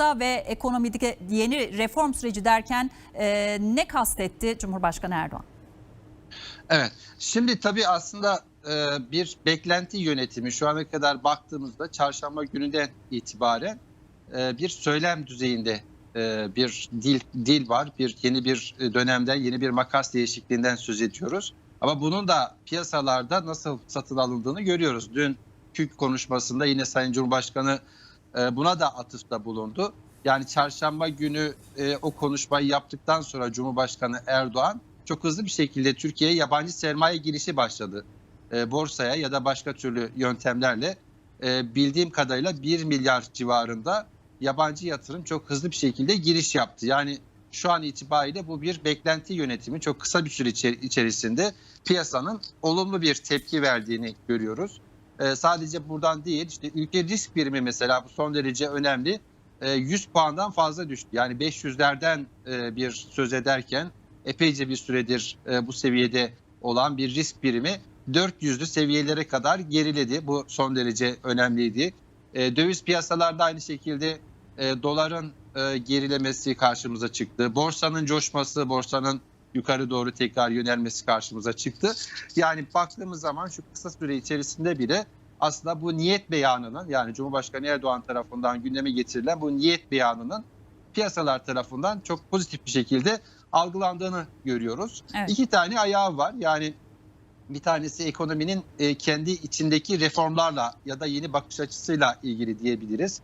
nokta ve ekonomideki yeni reform süreci derken e, ne kastetti Cumhurbaşkanı Erdoğan? Evet. Şimdi tabii aslında e, bir beklenti yönetimi şu ana kadar baktığımızda çarşamba gününden itibaren e, bir söylem düzeyinde e, bir dil dil var. Bir yeni bir dönemden, yeni bir makas değişikliğinden söz ediyoruz. Ama bunun da piyasalarda nasıl satın alındığını görüyoruz. Dün KÜK konuşmasında yine Sayın Cumhurbaşkanı e, buna da atıfta bulundu. Yani çarşamba günü e, o konuşmayı yaptıktan sonra Cumhurbaşkanı Erdoğan çok hızlı bir şekilde Türkiye'ye yabancı sermaye girişi başladı. E, borsaya ya da başka türlü yöntemlerle e, bildiğim kadarıyla 1 milyar civarında yabancı yatırım çok hızlı bir şekilde giriş yaptı. Yani şu an itibariyle bu bir beklenti yönetimi çok kısa bir süre içer- içerisinde piyasanın olumlu bir tepki verdiğini görüyoruz. E, sadece buradan değil işte ülke risk birimi mesela bu son derece önemli. E, 100 puandan fazla düştü. Yani 500'lerden e, bir söz ederken epeyce bir süredir e, bu seviyede olan bir risk birimi 400'lü seviyelere kadar geriledi. Bu son derece önemliydi. E, döviz piyasalarda aynı şekilde e, doların gerilemesi karşımıza çıktı. Borsanın coşması, borsanın yukarı doğru tekrar yönelmesi karşımıza çıktı. Yani baktığımız zaman şu kısa süre içerisinde bile aslında bu niyet beyanının yani Cumhurbaşkanı Erdoğan tarafından gündeme getirilen bu niyet beyanının piyasalar tarafından çok pozitif bir şekilde algılandığını görüyoruz. Evet. İki tane ayağı var. Yani bir tanesi ekonominin e, kendi içindeki reformlarla ya da yeni bakış açısıyla ilgili diyebiliriz.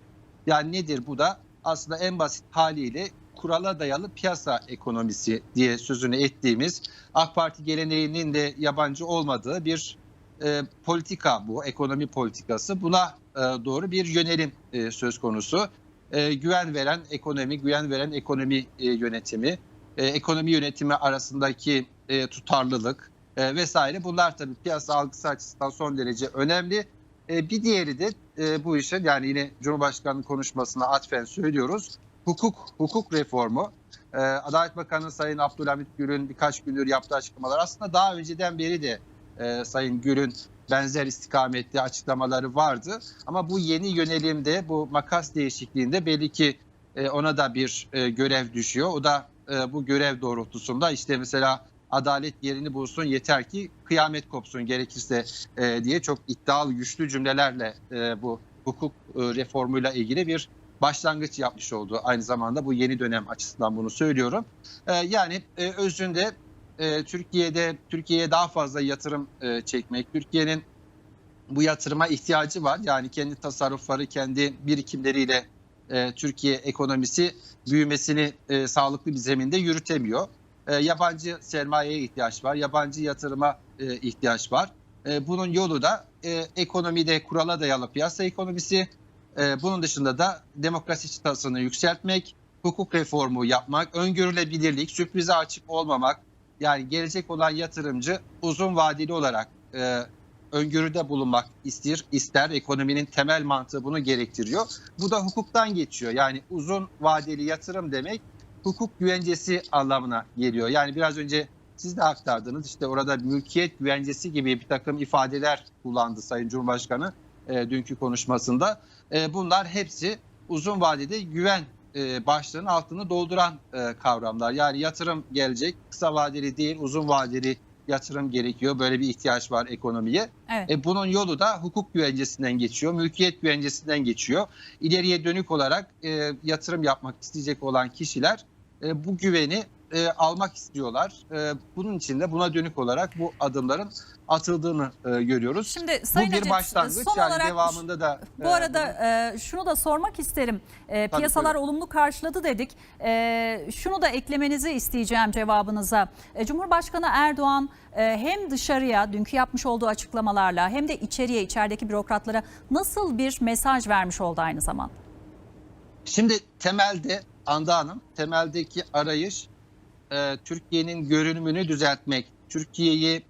Yani nedir bu da? Aslında en basit haliyle kurala dayalı piyasa ekonomisi diye sözünü ettiğimiz AK Parti geleneğinin de yabancı olmadığı bir e, politika bu, ekonomi politikası. Buna e, doğru bir yönelim e, söz konusu. E, güven veren ekonomi, güven veren ekonomi e, yönetimi, e, ekonomi yönetimi arasındaki e, tutarlılık e, vesaire bunlar tabii piyasa algısı açısından son derece önemli. E, bir diğeri de e, bu işin yani yine Cumhurbaşkanı konuşmasına atfen söylüyoruz. Hukuk hukuk reformu. E, Adalet Bakanı Sayın Abdülhamit Gül'ün birkaç gündür yaptığı açıklamalar aslında daha önceden beri de e, Sayın Gül'ün benzer istikametli açıklamaları vardı. Ama bu yeni yönelimde bu makas değişikliğinde belli ki e, ona da bir e, görev düşüyor. O da bu görev doğrultusunda işte mesela adalet yerini bulsun yeter ki kıyamet kopsun gerekirse diye çok iddialı güçlü cümlelerle bu hukuk reformuyla ilgili bir başlangıç yapmış oldu. Aynı zamanda bu yeni dönem açısından bunu söylüyorum. E, yani e, özünde e, Türkiye'de Türkiye'ye daha fazla yatırım e, çekmek, Türkiye'nin bu yatırıma ihtiyacı var. Yani kendi tasarrufları, kendi birikimleriyle Türkiye ekonomisi büyümesini sağlıklı bir zeminde yürütemiyor. Yabancı sermayeye ihtiyaç var, yabancı yatırıma ihtiyaç var. Bunun yolu da ekonomide kurala dayalı piyasa ekonomisi, e, bunun dışında da demokrasi çıtasını yükseltmek, hukuk reformu yapmak, öngörülebilirlik, sürprize açık olmamak, yani gelecek olan yatırımcı uzun vadeli olarak e, öngörüde bulunmak ister, ister. Ekonominin temel mantığı bunu gerektiriyor. Bu da hukuktan geçiyor. Yani uzun vadeli yatırım demek hukuk güvencesi anlamına geliyor. Yani biraz önce siz de aktardınız işte orada mülkiyet güvencesi gibi bir takım ifadeler kullandı Sayın Cumhurbaşkanı e, dünkü konuşmasında. E, bunlar hepsi uzun vadede güven e, başlığının altını dolduran e, kavramlar. Yani yatırım gelecek, kısa vadeli değil uzun vadeli yatırım gerekiyor. Böyle bir ihtiyaç var ekonomiye. Evet. E, bunun yolu da hukuk güvencesinden geçiyor, mülkiyet güvencesinden geçiyor. İleriye dönük olarak e, yatırım yapmak isteyecek olan kişiler e, bu güveni e, almak istiyorlar. E, bunun için de buna dönük olarak bu adımların atıldığını e, görüyoruz. Şimdi Bu Sayın bir Acep, başlangıç son yani olarak devamında da. Bu e, arada e, şunu da sormak isterim. E, piyasalar buyurun. olumlu karşıladı dedik. E, şunu da eklemenizi isteyeceğim cevabınıza. E, Cumhurbaşkanı Erdoğan e, hem dışarıya dünkü yapmış olduğu açıklamalarla hem de içeriye içerideki bürokratlara nasıl bir mesaj vermiş oldu aynı zamanda? Şimdi temelde Anda Hanım, temeldeki arayış e, Türkiye'nin görünümünü düzeltmek, Türkiye'yi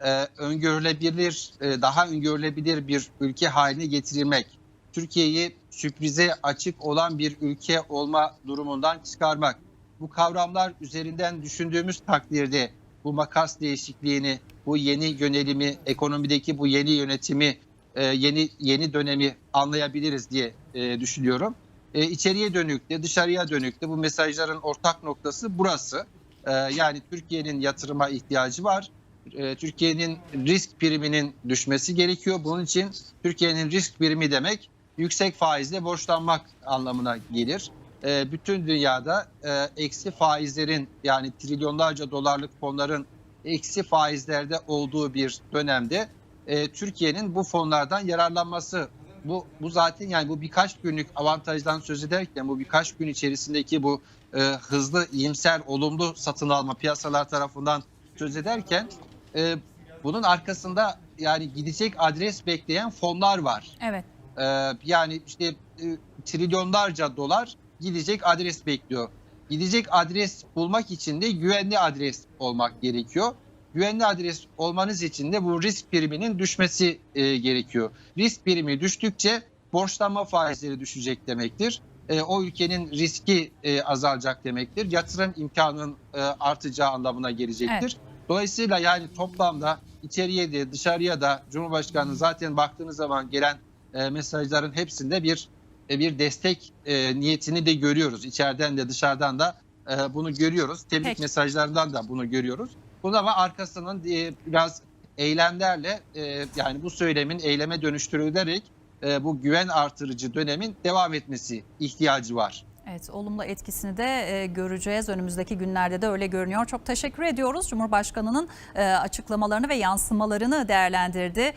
e, öngörülebilir, e, daha öngörülebilir bir ülke haline getirmek, Türkiye'yi sürprize açık olan bir ülke olma durumundan çıkarmak. Bu kavramlar üzerinden düşündüğümüz takdirde bu makas değişikliğini, bu yeni yönelimi, ekonomideki bu yeni yönetimi, e, yeni yeni dönemi anlayabiliriz diye e, düşünüyorum. E, içeriye dönük de dışarıya dönük de bu mesajların ortak noktası burası. E, yani Türkiye'nin yatırıma ihtiyacı var. E, Türkiye'nin risk priminin düşmesi gerekiyor. Bunun için Türkiye'nin risk primi demek yüksek faizle borçlanmak anlamına gelir. E, bütün dünyada e, eksi faizlerin yani trilyonlarca dolarlık fonların eksi faizlerde olduğu bir dönemde e, Türkiye'nin bu fonlardan yararlanması bu bu zaten yani bu birkaç günlük avantajdan söz ederken bu birkaç gün içerisindeki bu e, hızlı iyimser olumlu satın alma piyasalar tarafından söz ederken e, bunun arkasında yani gidecek adres bekleyen fonlar var. Evet. Ee, yani işte e, trilyonlarca dolar gidecek adres bekliyor. Gidecek adres bulmak için de güvenli adres olmak gerekiyor. Güvenli adres olmanız için de bu risk priminin düşmesi e, gerekiyor. Risk primi düştükçe borçlanma faizleri düşecek demektir. E, o ülkenin riski e, azalacak demektir. Yatırım imkanının e, artacağı anlamına gelecektir. Dolayısıyla yani toplamda içeriye de dışarıya da Cumhurbaşkanı zaten baktığınız zaman gelen e, mesajların hepsinde bir e, bir destek e, niyetini de görüyoruz. İçeriden de dışarıdan da e, bunu görüyoruz. Tebrik Peki. mesajlarından da bunu görüyoruz. Bunu ama arkasının e, biraz eylemlerle e, yani bu söylemin eyleme dönüştürülerek e, bu güven artırıcı dönemin devam etmesi ihtiyacı var. Evet, olumlu etkisini de e, göreceğiz. Önümüzdeki günlerde de öyle görünüyor. Çok teşekkür ediyoruz. Cumhurbaşkanının e, açıklamalarını ve yansımalarını değerlendirdi.